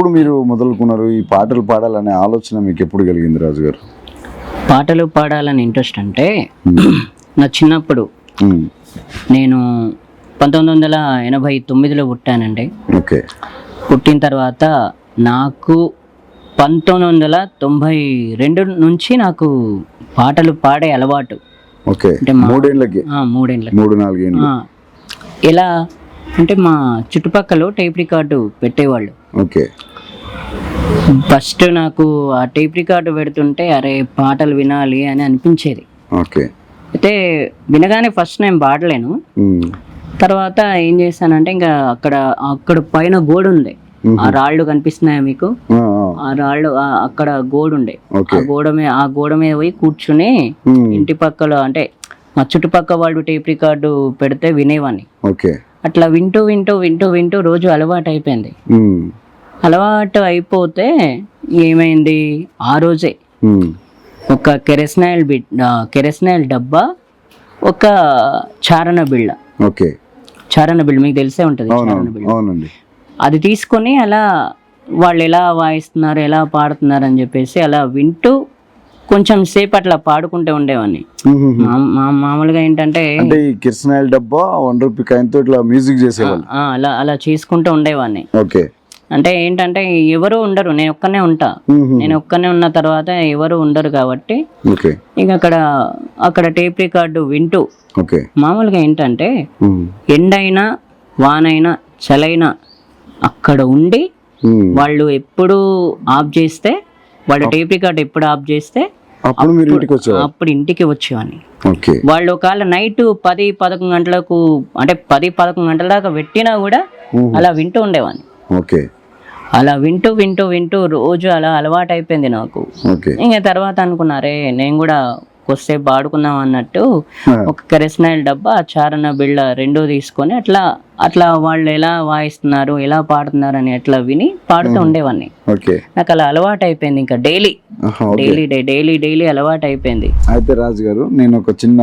ఎప్పుడు మీరు మొదలుకున్నారు ఈ పాటలు పాడాలనే ఆలోచన మీకు ఎప్పుడు కలిగింది రాజు గారు పాటలు పాడాలని ఇంట్రెస్ట్ అంటే నా చిన్నప్పుడు. నేను పంతొమ్మిది వందల ఎనభై తొమ్మిదిలో పుట్టానండి. ఓకే. పుట్టిన తర్వాత నాకు పంతొమ్మిది వందల తొంభై రెండు నుంచి నాకు పాటలు పాడే అలవాటు. ఓకే. అంటే మా- మూడేళ్ళకి ఆ, మూడేళ్ళ మూడు నాలుగేళ్ళు ఆ, ఎలా అంటే మా చుట్టుపక్కల టేప్ రికార్డు పెట్టేవాళ్ళు. ఓకే. ఫస్ట్ నాకు ఆ టేప్ రికార్డు పెడుతుంటే అరే పాటలు వినాలి అని అనిపించేది. ఓకే. అయితే వినగానే ఫస్ట్ నేను పాడలేను. తర్వాత ఏం చేశానంటే ఇంకా అక్కడ అక్కడ పైన గోడ ఉంది ఆ రాళ్ళు కనిపిస్తున్నాయా మీకు? ఆ, రాళ్ళు అక్కడ గోడ ఉండే. ఆ గోడ మీద ఆ గోడ మీద పోయి కూర్చుని ఇంటి పక్కల అంటే మా చుట్టుపక్క వాళ్ళు టేప్ రికార్డు పెడితే వినేవాడిని ఓకే. అట్లా వింటూ వింటూ వింటూ వింటూ రోజు అలవాటు అయిపోయింది అలవాటు అయిపోతే ఏమైంది? ఆ రోజే. ఒక కెరస్నాయిల్ బి కెరస్నాయిల్ డబ్బా ఒక చారణ బిళ్ళ. ఓకే. చారణ బిళ్ళ మీకు తెలిసే ఉంటుంది అవునండి. అది తీసుకొని అలా వాళ్ళు ఎలా వాయిస్తున్నారు ఎలా పాడుతున్నారు అని చెప్పేసి అలా వింటూ కొంచెం సేపు అట్లా పాడుకుంటూ ఉండేవాడిని మామూలుగా ఏంటంటే అంటే ఈ కిరసనాయిల్ డబ్బా వన్ రూపీ కాయంతో ఇట్లా మ్యూజిక్ చేసేవాళ్ళు. అలా అలా చేసుకుంటూ ఉండేవాడిని ఓకే. అంటే ఏంటంటే ఎవరు ఉండరు నేను ఒక్కనే ఉంటా. నేను ఒక్కనే ఉన్న తర్వాత ఎవరు ఉండరు కాబట్టి ఇక అక్కడ అక్కడ టేప్ రికార్డు వింటూ మామూలుగా ఏంటంటే ఎండైనా వానైనా చలైనా అక్కడ ఉండి. వాళ్ళు ఎప్పుడు ఆఫ్ చేస్తే వాళ్ళ టేప్ రికార్డ్ ఎప్పుడు ఆఫ్ చేస్తే అప్పుడు ఇంటికి వచ్చేవాడిని. వాళ్ళు ఒకవేళ నైట్ పది పదకొండు గంటలకు అంటే పది పదకొండు గంటల దాకా పెట్టినా కూడా అలా వింటూ ఉండేవాడిని. ఓకే. అలా వింటూ వింటూ వింటూ రోజు అలా అలవాటు అయిపోయింది నాకు ఇంకా తర్వాత అనుకున్నారే నేను కూడా కొద్దిసేపు ఆడుకుందాం అన్నట్టు ఒక కెరస్నాయిల్ డబ్బా చారణ బిళ్ళ రెండూ తీసుకొని అట్లా అట్లా వాళ్ళు ఎలా వాయిస్తున్నారు ఎలా పాడుతున్నారు అని అట్లా విని పాడుతూ ఉండేవాడిని నాకు అలా అలవాటు అయిపోయింది ఇంకా డైలీ. డైలీ డైలీ డైలీ అలవాటు అయిపోయింది అయితే రాజు గారు నేను ఒక చిన్న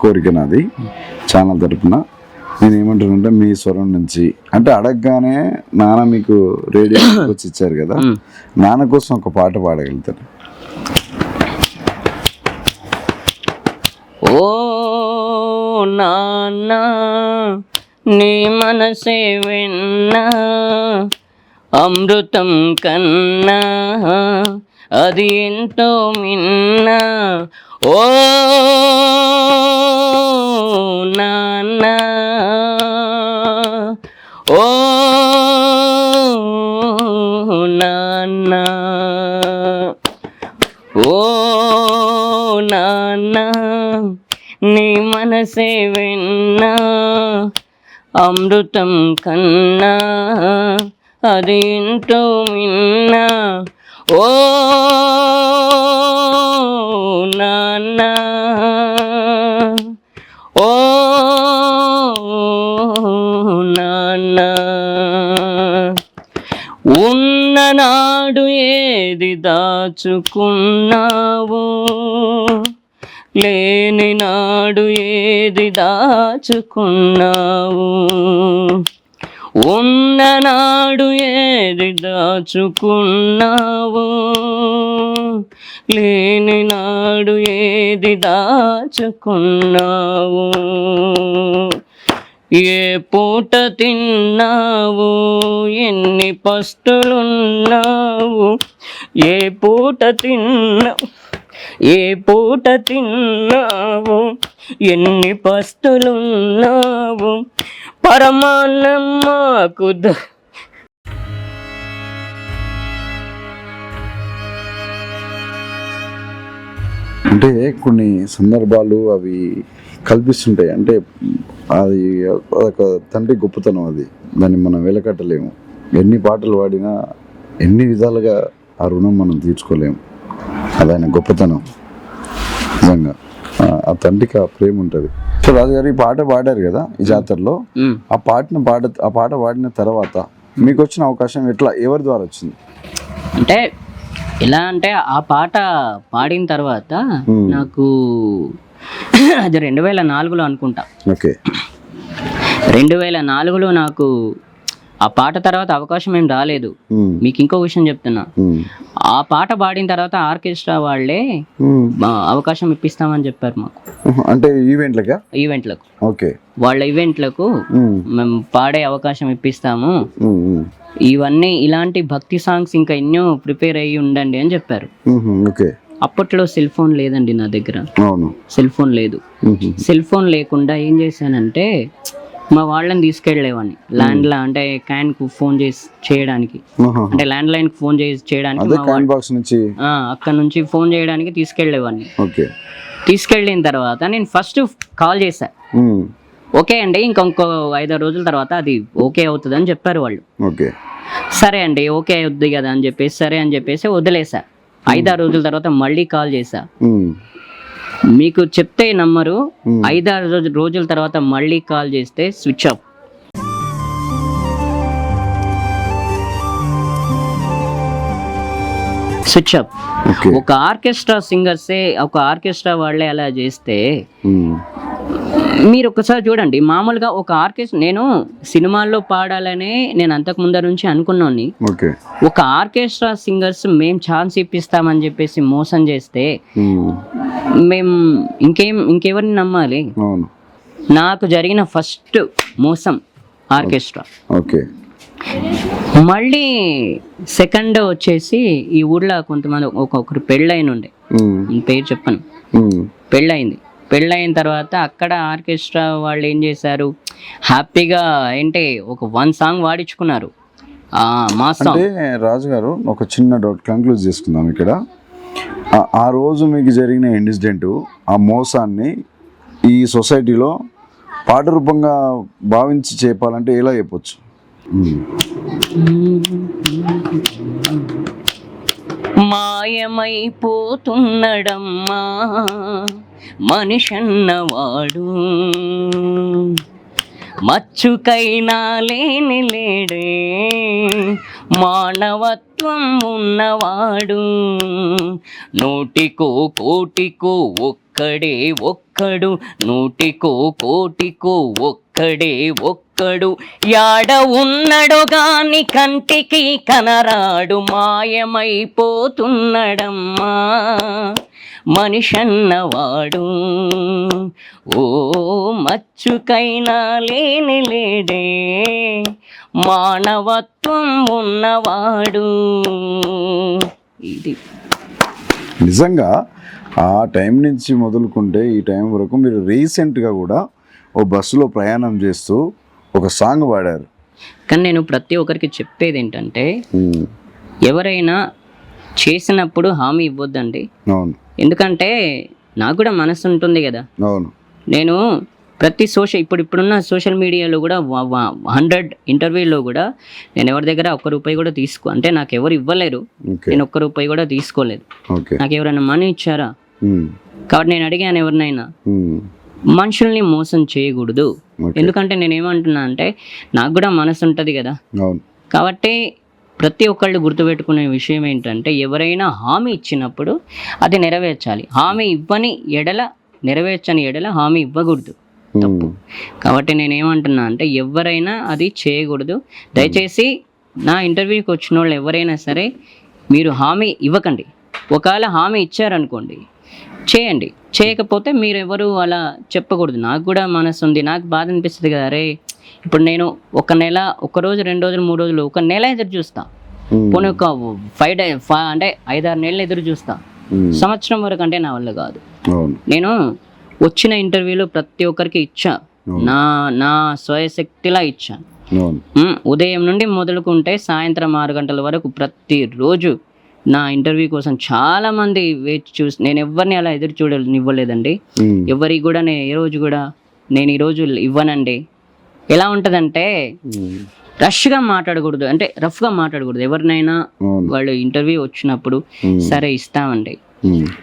కోరిక నాది. ఛానల్ తరపున నేను ఏమంటానంటే మీ స్వరం నుంచి. అంటే అడగగానే నాన్న మీకు రేడియో వచ్చి ఇచ్చారు కదా. నాన్న కోసం ఒక పాట పాడగలుగుతారు ఓ నాన్న నీ మనసే విన్నా అమృతం కన్నా అది ఎంతో మిన్నా. ఓ నాన్న ఓ నాన్న. ఓ నాన్న నీ మనసే విన్నా. అమృతం కన్నా అది ఎంతో మిన్నా ఓ దాచుకున్నావు. లేని నాడు ఏది దాచుకున్నావు. ఉన్ననాడు ఏది దాచుకున్నావు. లేని నాడు ఏది దాచుకున్నావు. ఏ పూట తిన్నావు. ఎన్ని పస్తులున్నావు? ఏ పూట తిన్నావు? ఏ పూట తిన్నావు? ఎన్ని పస్తులున్నావు? పరమాన్నం మాకు అంటే కొన్ని సందర్భాలు అవి కల్పిస్తుంటాయి. అంటే అది ఒక తండ్రి గొప్పతనం అది. దాన్ని మనం వెలకట్టలేము. ఎన్ని పాటలు పాడినా ఎన్ని విధాలుగా ఆ రుణం మనం తీర్చుకోలేము అది ఆయన గొప్పతనం. నిజంగా. ఆ- తండ్రికి ఆ ప్రేమ ఉంటుంది. సో రాజుగారు ఈ పాట పాడారు కదా ఈ జాతరలో. ఆ పాటను పాడ ఆ పాట పాడిన తర్వాత మీకు వచ్చిన అవకాశం ఎట్లా? ఎవరి ద్వారా వచ్చింది? అంటే ఎలా అంటే ఆ పాట పాడిన తర్వాత. నాకు అది రెండు వేల నాలుగులో అనుకుంటా. ఓకే. రెండు వేల నాలుగులో నాకు ఆ పాట తర్వాత అవకాశం ఏం రాలేదు. మీకు ఇంకో విషయం చెప్తున్నా. ఆ పాట పాడిన తర్వాత ఆర్కెస్ట్రా వాళ్ళే అవకాశం ఇప్పిస్తామని చెప్పారు మాకు. అంటే ఈవెంట్లకా? ఈవెంట్లకు. ఓకే. వాళ్ళ ఈవెంట్లకు మేము. పాడే అవకాశం ఇప్పిస్తాము. ఇవన్నీ ఇలాంటి భక్తి సాంగ్స్ ఇంకా ఎన్నో ప్రిపేర్ అయ్యి ఉండండి అని చెప్పారు. ఓకే. అప్పట్లో సెల్ ఫోన్ లేదండి నా దగ్గర. సెల్ ఫోన్ లేదు. సెల్ ఫోన్ లేకుండా ఏం చేశానంటే మా వాళ్ళని తీసుకెళ్ళేవాడిని ల్యాండ్ లా అంటే క్యాన్కు ఫోన్ చేసి చేయడానికి. అంటే ల్యాండ్ లైన్కు ఫోన్ చేసి చేయడానికి బాక్స్ నుంచి? అక్కడ నుంచి ఫోన్ చేయడానికి తీసుకెళ్ళేవాడిని ఓకే. తీసుకెళ్ళిన తర్వాత నేను ఫస్ట్ కాల్ చేశా. ఓకే అండి ఇంకొక ఐదారు రోజుల తర్వాత అది ఓకే అవుతుంది అని చెప్పారు వాళ్ళు. ఓకే. సరే అండి ఓకే అవుద్ది కదా అని చెప్పేసి సరే అని చెప్పేసి వదిలేసా ఐదారు రోజుల తర్వాత మళ్ళీ కాల్ చేశా. మీకు చెప్తే నమ్మరు. ఐదారు రోజు రోజుల తర్వాత మళ్ళీ కాల్ చేస్తే స్విచ్ ఆఫ్. Switch off. ఒక ఆర్కెస్ట్రా సింగర్సే ఒక ఆర్కెస్ట్రా వాళ్ళే అలా చేస్తే మీరు ఒకసారి చూడండి. మామూలుగా ఒక ఆర్కెస్ట్రా నేను సినిమాల్లో పాడాలనే నేను అంతకు ముందర నుంచి అనుకున్నాను ఒక ఆర్కెస్ట్రా సింగర్స్ మేం ఛాన్స్ ఇప్పిస్తామని చెప్పేసి మోసం చేస్తే మేము. ఇంకేం ఇంకెవరిని నమ్మాలి? నాకు జరిగిన ఫస్ట్ మోసం ఆర్కెస్ట్రా. ఓకే. మళ్ళీ సెకండ్ వచ్చేసి ఈ ఊర్లో కొంతమంది ఒక్కొక్కరు పెళ్ళైన ఉండే. పేరు చెప్పను. ఉమ్, పెళ్ళయింది. పెళ్ళయిన తర్వాత అక్కడ ఆర్కెస్ట్రా వాళ్ళు ఏం చేశారు? హ్యాపీగా ఏంటి ఒక వన్ సాంగ్ వాడించుకున్నారు మా సాంగ్. రాజు గారు ఒక చిన్న డౌట్ కంక్లూజ్ చేసుకుందాం ఇక్కడ. ఆ- రోజు మీకు జరిగిన ఇన్సిడెంట్ ఆ మోసాన్ని ఈ సొసైటీలో పాట రూపంగా భావించి చెప్పాలంటే ఎలా చెప్పొచ్చు? మాయమైపోతున్నడమ్మా. మనిషన్నవాడు. మచ్చుకైనా లేని లేడే. మానవత్వం ఉన్నవాడు. నూటికో కోటికో ఒక్కడే ఒక్కడు. నూటికో కోటికో ఒక్కడే ఒక్క ఒక్కడు యాడ ఉన్నడు గాని కంటికి కనరాడు మాయమైపోతున్నడమ్మా. మనిషన్నవాడు. ఓ మచ్చుకైనా లేని లేడే. మానవత్వం ఉన్నవాడు. ఇది. నిజంగా ఆ టైం నుంచి మొదలుకుంటే ఈ టైం వరకు మీరు రీసెంట్గా కూడా ఓ బస్సులో ప్రయాణం చేస్తూ ఒక సాంగ్ పాడారు. కానీ నేను ప్రతి ఒక్కరికి చెప్పేది ఏంటంటే ఎవరైనా చేసినప్పుడు హామీ ఇవ్వద్దండి. అవును. ఎందుకంటే నాకు కూడా మనసు ఉంటుంది కదా. అవును. నేను ప్రతి సోషల్ ఇప్పుడు ఇప్పుడున్న సోషల్ మీడియాలో కూడా హండ్రెడ్ ఇంటర్వ్యూలో కూడా నేను ఎవరి దగ్గర ఒక్క రూపాయి కూడా తీసుకో అంటే నాకు ఎవరు ఇవ్వలేరు. నేను ఒక్క రూపాయి కూడా తీసుకోలేదు. నాకు ఎవరైనా మనీ ఇచ్చారా? కాబట్టి నేను అడిగాను ఎవరినైనా. మనుషుల్ని మోసం చేయకూడదు. ఎందుకంటే నేను ఏమంటున్నా అంటే నాకు కూడా మనసు ఉంటుంది కదా. కాబట్టి ప్రతి ఒక్కళ్ళు గుర్తుపెట్టుకునే విషయం ఏంటంటే ఎవరైనా హామీ ఇచ్చినప్పుడు అది నెరవేర్చాలి. హామీ ఇవ్వని ఎడల నెరవేర్చని ఎడల హామీ ఇవ్వకూడదు. ఉమ్, కాబట్టి నేను ఏమంటున్నా అంటే ఎవరైనా అది చేయకూడదు. దయచేసి నా ఇంటర్వ్యూకి వచ్చిన వాళ్ళు ఎవరైనా సరే మీరు హామీ ఇవ్వకండి. ఒకవేళ హామీ ఇచ్చారనుకోండి చేయండి. చేయకపోతే మీరు ఎవరు అలా చెప్పకూడదు. నాకు కూడా మనసు ఉంది. నాకు బాధ అనిపిస్తుంది కదా. అరే ఇప్పుడు నేను ఒక నెల ఒక రోజు రెండు రోజులు మూడు రోజులు ఒక నెల ఎదురు చూస్తా. పోనీ ఒక ఫైవ్ డే అంటే ఐదారు నెలలు ఎదురు చూస్తా. సంవత్సరం వరకు అంటే నా వల్ల కాదు. నేను వచ్చిన ఇంటర్వ్యూలో ప్రతి ఒక్కరికి ఇచ్చా. నా నా స్వయశక్తిలా ఇచ్చాను ఉదయం నుండి మొదలుకుంటే సాయంత్రం ఆరు గంటల వరకు ప్రతిరోజు నా ఇంటర్వ్యూ కోసం చాలా మంది వేచి చూసి నేను ఎవరిని అలా ఎదురు చూడనివ్వలేదండి ఎవరికి కూడా నేను ఏ రోజు కూడా నేను ఈరోజు ఇవ్వనండి. ఎలా ఉంటుందంటే రష్గా మాట్లాడకూడదు. అంటే రఫ్గా మాట్లాడకూడదు. ఎవరినైనా వాళ్ళు ఇంటర్వ్యూ వచ్చినప్పుడు సరే ఇస్తామండి.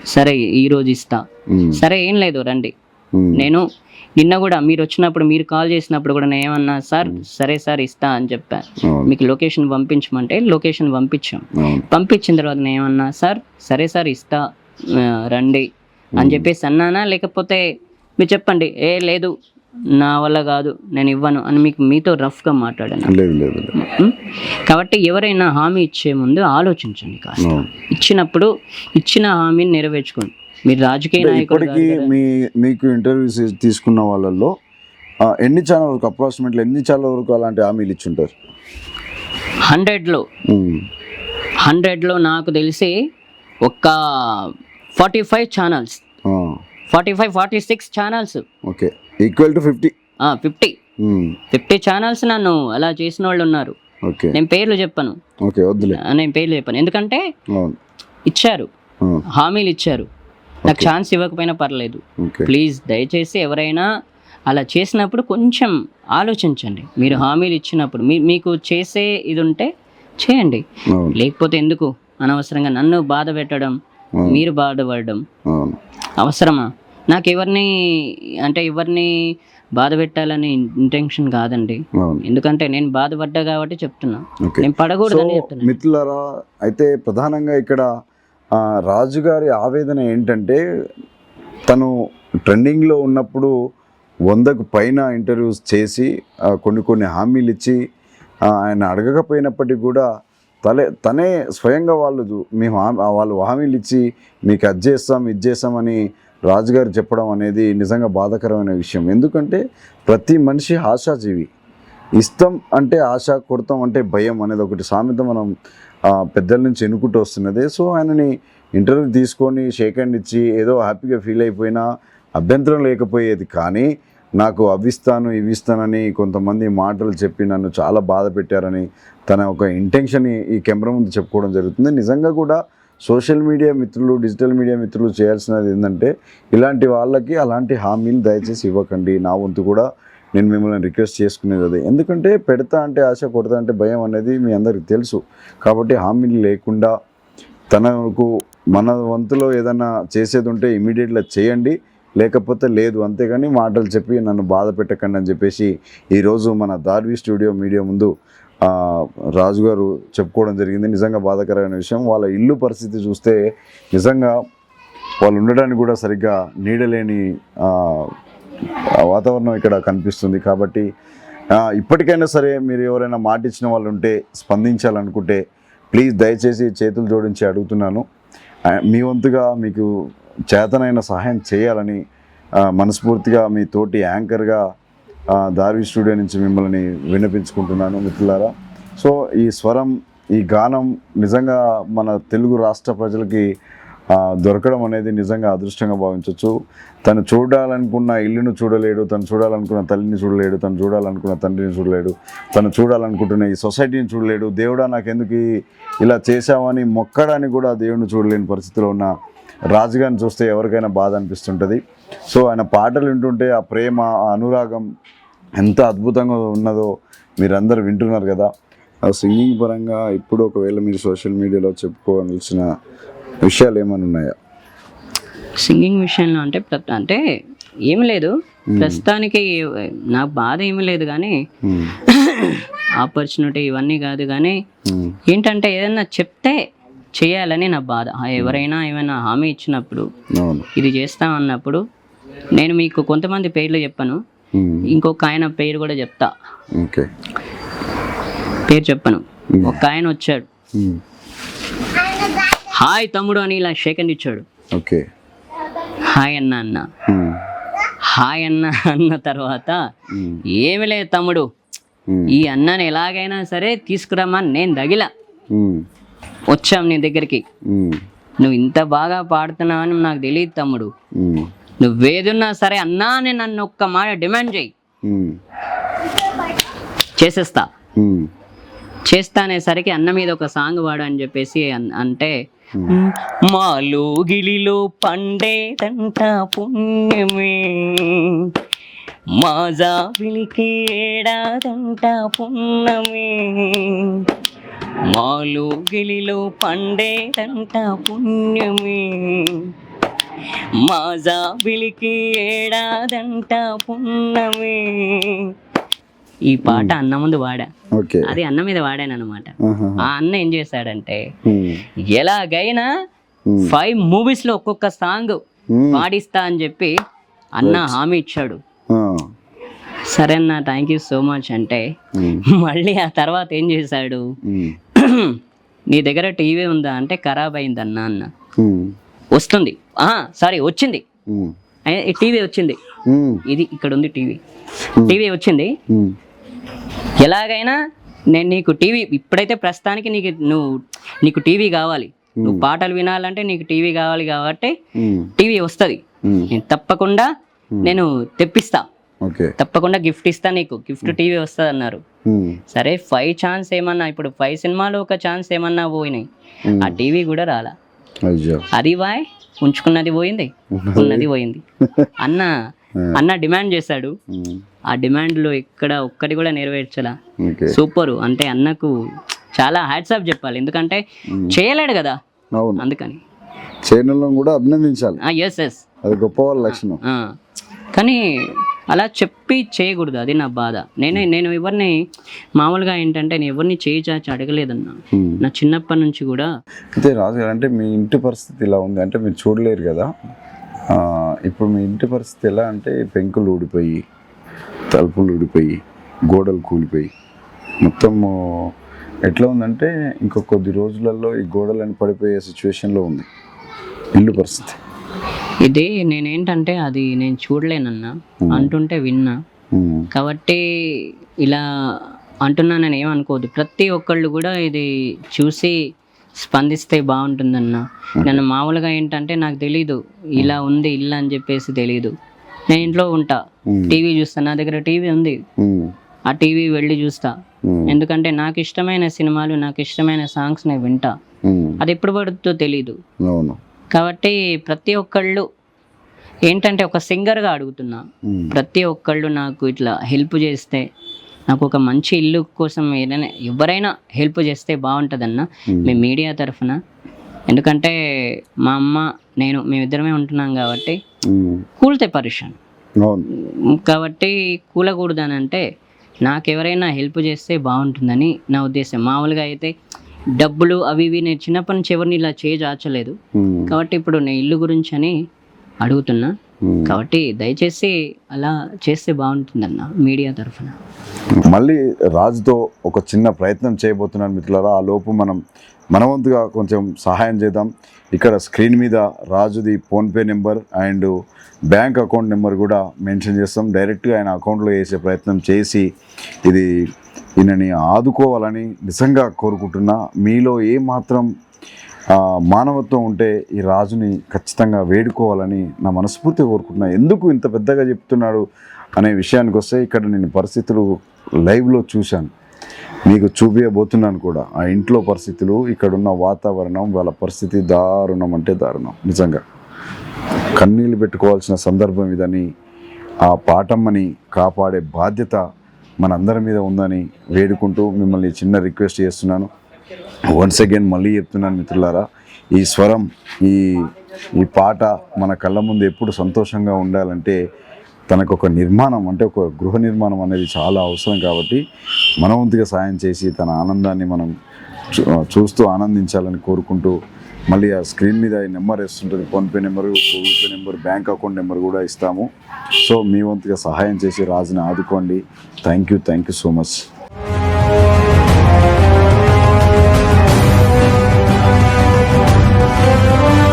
సరే ఈరోజు ఇస్తా. సరే ఏం లేదు రండి. నేను నిన్న కూడా మీరు వచ్చినప్పుడు మీరు కాల్ చేసినప్పుడు కూడా నేను ఏమన్నా సార్ సరే సార్ ఇస్తా అని చెప్పా. మీకు లొకేషన్ పంపించమంటే లొకేషన్ పంపించాం. పంపించిన తర్వాత నేను ఏమన్నా సార్ సరే సార్ ఇస్తా రండి అని చెప్పేసి అన్నానా? లేకపోతే మీరు చెప్పండి ఏ లేదు నా వల్ల కాదు నేను ఇవ్వను అని మీకు మీతో రఫ్గా మాట్లాడాను? లేదు లేదు? కాబట్టి ఎవరైనా హామీ ఇచ్చే ముందు ఆలోచించండి కాస్త. ఇచ్చినప్పుడు ఇచ్చిన హామీని నెరవేర్చుకోండి. మీరు రాజకీయ అంటే నాయకుడు ఇప్పటికీ మీ మీకు ఇంటర్వ్యూస్ తీసుకున్న వాళ్ళల్లో ఎన్ని ఛానల్ వరకు అప్రాక్సిమేట్లీ ఎన్ని ఛానల్ వరకు అలాంటి హామీలు ఇచ్చుంటారు? హండ్రెడ్లో. హండ్రెడ్లో నాకు తెలిసి ఒక forty five channels forty five forty six channels okay. Equal to fifty fifty fifty channels నన్ను అలా చేసిన వాళ్ళు ఉన్నారు. ఓకే. నేను పేర్లు చెప్పను. ఓకే వద్దులే. ఆ, నేను పేర్లు చెప్పను. ఎందుకంటే ఇచ్చారు. హామీలు ఇచ్చారు. నాకు ఛాన్స్ ఇవ్వకపోయినా పర్లేదు. ప్లీజ్ దయచేసి ఎవరైనా అలా చేసినప్పుడు కొంచెం ఆలోచించండి. మీరు హామీలు ఇచ్చినప్పుడు మీ మీకు చేసే ఇది ఉంటే చేయండి లేకపోతే ఎందుకు? అనవసరంగా నన్ను బాధ పెట్టడం. మీరు బాధపడడం అవసరమా? నాకు ఎవరిని అంటే ఎవరిని బాధ పెట్టాలని ఇంటెన్షన్ కాదండి. ఎందుకంటే నేను బాధపడ్డా కాబట్టి చెప్తున్నా. నేను సో పడకూడదని చెప్తున్నా. మిత్రులారా అయితే ప్రధానంగా ఇక్కడ రాజుగారి ఆవేదన ఏంటంటే తను ట్రెండింగ్లో ఉన్నప్పుడు వందకు పైన ఇంటర్వ్యూస్ చేసి కొన్ని కొన్ని హామీలు ఇచ్చి ఆయన అడగకపోయినప్పటికీ కూడా తలే తనే స్వయంగా వాళ్ళు మేము హామీ వాళ్ళు హామీలు ఇచ్చి మీకు అది చేస్తాం ఇది చేస్తామని రాజుగారు చెప్పడం అనేది నిజంగా బాధాకరమైన విషయం. ఎందుకంటే ప్రతి మనిషి ఆశాజీవి. ఇష్టం అంటే ఆశ కొడతాం అంటే భయం అనేది ఒకటి. సామెత మనం పెద్దల నుంచి ఎన్నుకుంటూ వస్తున్నది. సో ఆయనని ఇంటర్వ్యూ తీసుకొని షేక్ హ్యాండ్ ఇచ్చి ఏదో హ్యాపీగా ఫీల్ అయిపోయినా అభ్యంతరం లేకపోయేది. కానీ నాకు అవిస్తాను ఇవిస్తానని కొంతమంది మాటలు చెప్పి నన్ను చాలా బాధ పెట్టారని తన ఒక ఇంటెన్షన్ ఈ కెమెరా ముందు చెప్పుకోవడం జరుగుతుంది. నిజంగా కూడా సోషల్ మీడియా మిత్రులు డిజిటల్ మీడియా మిత్రులు చేయాల్సినది ఏంటంటే ఇలాంటి వాళ్ళకి అలాంటి హామీలు దయచేసి ఇవ్వకండి. నా వంతు కూడా నేను మిమ్మల్ని రిక్వెస్ట్ చేసుకునేది అదే. ఎందుకంటే పెడతా అంటే ఆశ కొడతా అంటే భయం అనేది మీ అందరికి తెలుసు. కాబట్టి హామీలు లేకుండా తనకు మన వంతులో ఏదైనా చేసేది ఉంటే ఇమీడియట్గా చేయండి. లేకపోతే లేదు అంతేగాని మాటలు చెప్పి నన్ను బాధ పెట్టకండి అని చెప్పేసి ఈరోజు మన దార్వి స్టూడియో మీడియా ముందు రాజుగారు రాజు గారు చెప్పుకోవడం జరిగింది. నిజంగా బాధాకరమైన విషయం. వాళ్ళ ఇల్లు పరిస్థితి చూస్తే నిజంగా వాళ్ళు ఉండడానికి కూడా సరిగ్గా నీడలేని వాతావరణం ఇక్కడ కనిపిస్తుంది కాబట్టి ఇప్పటికైనా సరే మీరు ఎవరైనా మాట ఇచ్చిన వాళ్ళు ఉంటే స్పందించాలనుకుంటే ప్లీజ్ దయచేసి చేతులు జోడించి అడుగుతున్నాను. మీ వంతుగా మీకు చేతనైన సహాయం చేయాలని మనస్ఫూర్తిగా మీ తోటి యాంకర్గా దార్వి స్టూడియో నుంచి మిమ్మల్ని వినిపించుకుంటున్నాను మిత్రులారా. సో ఈ స్వరం ఈ గానం నిజంగా మన తెలుగు రాష్ట్ర ప్రజలకి దొరకడం అనేది నిజంగా అదృష్టంగా భావించవచ్చు. తను చూడాలనుకున్న ఇల్లును చూడలేడు తను చూడాలనుకున్న తల్లిని చూడలేడు తను చూడాలనుకున్న తండ్రిని చూడలేడు తను చూడాలనుకుంటున్న ఈ సొసైటీని చూడలేడు దేవుడా నాకెందుకు ఎందుకు ఇలా చేశావని మొక్కడానికి కూడా దేవుడిని చూడలేని పరిస్థితిలో ఉన్న రాజుగారిని చూస్తే ఎవరికైనా బాధ అనిపిస్తుంటుంది. సో ఆయన పాటలు వింటుంటే ఆ ప్రేమ ఆ అనురాగం ఎంత అద్భుతంగా ఉన్నదో మీరందరూ వింటున్నారు కదా. ఆ సింగింగ్ పరంగా ఇప్పుడు ఒకవేళ మీరు సోషల్ మీడియాలో చెప్పుకోవాల్సిన విషయాలు ఏమైనా ఉన్నాయా? సింగింగ్ విషయంలో అంటే అంటే ఏమి లేదు. ప్రస్తుతానికి నాకు బాధ ఏమీ లేదు కానీ ఆపర్చునిటీ ఇవన్నీ కాదు కానీ ఏంటంటే ఏదైనా చెప్తే చేయాలని నా బాధ. ఎవరైనా ఏమైనా హామీ ఇచ్చినప్పుడు ఇది చేస్తాం అన్నప్పుడు నేను మీకు కొంతమంది పేర్లు చెప్పను. ఇంకొక ఆయన పేరు కూడా చెప్తా. పేరు చెప్పను. ఒక ఆయన వచ్చాడు. హాయ్ తమ్ముడు అని ఇలా షేకండ్ ఇచ్చాడు. ఓకే. హాయ్ అన్న అన్న. హాయ్ అన్న అన్న తర్వాత ఏమి లేదు తమ్ముడు? ఈ అన్నని ఎలాగైనా సరే తీసుకురమ్మని నేను దగిలా ఉమ్, వచ్చాం నీ దగ్గరికి. నువ్వు ఇంత బాగా పాడుతున్నావని నాకు తెలియదు తమ్ముడు. నువ్వేదున్నా సరే అన్నా అని నన్ను ఒక్క మాట డిమాండ్ చేయి. చేసేస్తా. ఉమ్, చేస్తా అనేసరికి అన్న మీద ఒక సాంగ్ పాడు అని చెప్పేసి అంటే మా లోగిలిలో పండేదంట పుణ్యమే. మా జాబిలికి ఏడాదంట పుణ్యమే. మా లోగిలిలో పండేదంట పుణ్యమే. మా జాబిలికి ఏడాదంట పుణ్యమే. ఈ పాట అన్న ముందు వాడా. అది అన్న మీద వాడాను అనమాట ఆ అన్న ఏం చేశాడంటే ఎలాగైనా ఫైవ్ మూవీస్లో ఒక్కొక్క సాంగ్ పాడిస్తా అని చెప్పి అన్న హామీ ఇచ్చాడు. సరే అన్న థ్యాంక్ యూ సో మచ్ అంటే మళ్ళీ ఆ తర్వాత ఏం చేశాడు? నీ దగ్గర టీవీ ఉందా అంటే ఖరాబ్ అయిందన్న అన్న ఉమ్, వస్తుంది. సారీ వచ్చింది. టీవీ వచ్చింది. ఇది ఇక్కడ ఉంది టీవీ. టీవీ వచ్చింది. ఎలాగైనా నేను నీకు టీవీ ఇప్పుడైతే ప్రస్తుతానికి నీకు నువ్వు నీకు టీవీ కావాలి. నువ్వు పాటలు వినాలంటే నీకు టీవీ కావాలి కాబట్టి టీవీ వస్తుంది. నేను తప్పకుండా నేను తెప్పిస్తా. తప్పకుండా గిఫ్ట్ ఇస్తా నీకు. గిఫ్ట్ టీవీ వస్తుంది అన్నారు. సరే ఫైవ్ ఛాన్స్ ఏమన్నా ఇప్పుడు ఫైవ్ సినిమాలు ఒక ఛాన్స్ ఏమన్నా పోయినాయి. ఆ టీవీ కూడా రాలా. అది వాయ్ ఉంచుకున్నది పోయింది. ఉన్నది పోయింది. అన్న అన్న డిమాండ్ చేశాడు ఉమ్, ఆ డిమాండ్లో ఎక్కడ ఒక్కటి కూడా నెరవేర్చలా. సూపరు. అంటే అన్నకు చాలా హ్యాట్సాప్ చెప్పాలి. ఎందుకంటే చేయలేడు కదా. అందుకని. చైనల్లో కూడా అభినందించాలి. ఎస్ ఎస్ అది గొప్ప వాళ్ళ లక్షణం. కానీ అలా చెప్పి చేయకూడదు. అది నా బాధ. నేనే నేను ఎవరిని మామూలుగా ఏంటంటే నేను ఎవరిని చేయి చాచి అడగలేదన్నా. నా చిన్నప్పటి నుంచి కూడా అయితే రాజు అంటే మీ ఇంటి పరిస్థితి ఇలా ఉంది. అంటే మీరు చూడలేరు కదా. ఇప్పుడు మీ ఇంటి పరిస్థితి ఎలా అంటే పెంకులు ఊడిపోయి తలుపులు ఊడిపోయి గోడలు కూలిపోయి. మొత్తము ఎట్లా ఉందంటే ఇంకో కొద్ది రోజులలో ఈ గోడలని పడిపోయే సిచ్యువేషన్లో ఉంది. ఇల్లు పరిస్థితి. ఇది నేనేంటంటే అది నేను చూడలేనన్నా. అంటుంటే విన్నా. కాబట్టి ఇలా అంటున్నానని ఏమనుకోవద్దు ప్రతి ఒక్కళ్ళు కూడా ఇది చూసి స్పందిస్తే బాగుంటుందన్న. నన్ను మామూలుగా ఏంటంటే నాకు తెలీదు. ఇలా ఉంది ఇల్లు అని చెప్పేసి తెలీదు. నేను ఇంట్లో ఉంటా. టీవీ చూస్తా. నా దగ్గర టీవీ ఉంది. ఆ టీవీ వెళ్ళి చూస్తా. ఎందుకంటే నాకు ఇష్టమైన సినిమాలు నాకు ఇష్టమైన సాంగ్స్ నేను వింటా. అది ఎప్పుడు పడుతుందో తెలీదు. కాబట్టి ప్రతి ఒక్కళ్ళు ఏంటంటే ఒక సింగర్గా అడుగుతున్నా. ప్రతి ఒక్కళ్ళు నాకు ఇట్లా హెల్ప్ చేస్తే నాకు ఒక మంచి ఇల్లు కోసం ఏదైనా ఎవరైనా హెల్ప్ చేస్తే బాగుంటుందన్న. మీ మీడియా తరఫున. ఎందుకంటే మా అమ్మ నేను మేమిద్దరమే ఉంటున్నాం కాబట్టి కూలితే పరిశాన్ అవును. కాబట్టి కూలకూడదని అంటే నాకు ఎవరైనా హెల్ప్ చేస్తే బాగుంటుందని నా ఉద్దేశం. మామూలుగా అయితే డబ్బులు అవి ఇవి నేను చిన్నప్పటి నుంచి ఎవరిని ఇలా ఉమ్, కాబట్టి ఇప్పుడు నేను ఇల్లు గురించి అని అడుగుతున్నా. కాబట్టి దయచేసి అలా చేస్తే బాగుంటుందన్న మీడియా తరఫున. మళ్ళీ రాజుతో ఒక చిన్న ప్రయత్నం చేయబోతున్నాను మిత్రులారా. ఆ లోపు మనం మనవంతుగా కొంచెం సహాయం చేద్దాం. ఇక్కడ స్క్రీన్ మీద రాజుది PhonePe number and bank account number కూడా మెన్షన్ చేస్తాం. డైరెక్ట్గా ఆయన అకౌంట్లో వేసే ప్రయత్నం చేసి ఇది ఈయనని ఆదుకోవాలని నిజంగా కోరుకుంటున్నా. మీలో ఏ మాత్రం ఆ, మానవత్వం ఉంటే ఈ రాజుని ఖచ్చితంగా వేడుకోవాలని నా మనస్ఫూర్తి కోరుకుంటున్నా. ఎందుకు ఇంత పెద్దగా చెప్తున్నాడు అనే విషయానికి వస్తే ఇక్కడ నేను పరిస్థితులు లైవ్లో చూశాను. మీకు చూపించబోతున్నాను కూడా. ఆ ఇంట్లో పరిస్థితులు ఇక్కడున్న వాతావరణం వాళ్ళ పరిస్థితి దారుణం అంటే దారుణం నిజంగా. కన్నీళ్ళు పెట్టుకోవాల్సిన సందర్భం ఇదని ఆ పాఠమ్మని కాపాడే బాధ్యత మనందరి మీద ఉందని వేడుకుంటూ మిమ్మల్ని చిన్న రిక్వెస్ట్ చేస్తున్నాను. వన్స్ అగైన్ మళ్ళీ చెప్తున్నాను మిత్రులారా ఈ స్వరం ఈ ఈ పాట మన కళ్ళ ముందు ఎప్పుడు సంతోషంగా ఉండాలంటే తనకు ఒక నిర్మాణం అంటే ఒక గృహ నిర్మాణం అనేది చాలా అవసరం కాబట్టి మనవంతుగా సాయం చేసి తన ఆనందాన్ని మనం చూ- చూస్తూ ఆనందించాలని కోరుకుంటూ మళ్ళీ ఆ స్క్రీన్ మీద ఈ number ఇస్తుంటుంది PhonePe number Google Pay number bank account number కూడా ఇస్తాము. సో మీ వంతుగా సహాయం చేసి రాజుని ఆదుకోండి. Thank you thank you so much. oh you.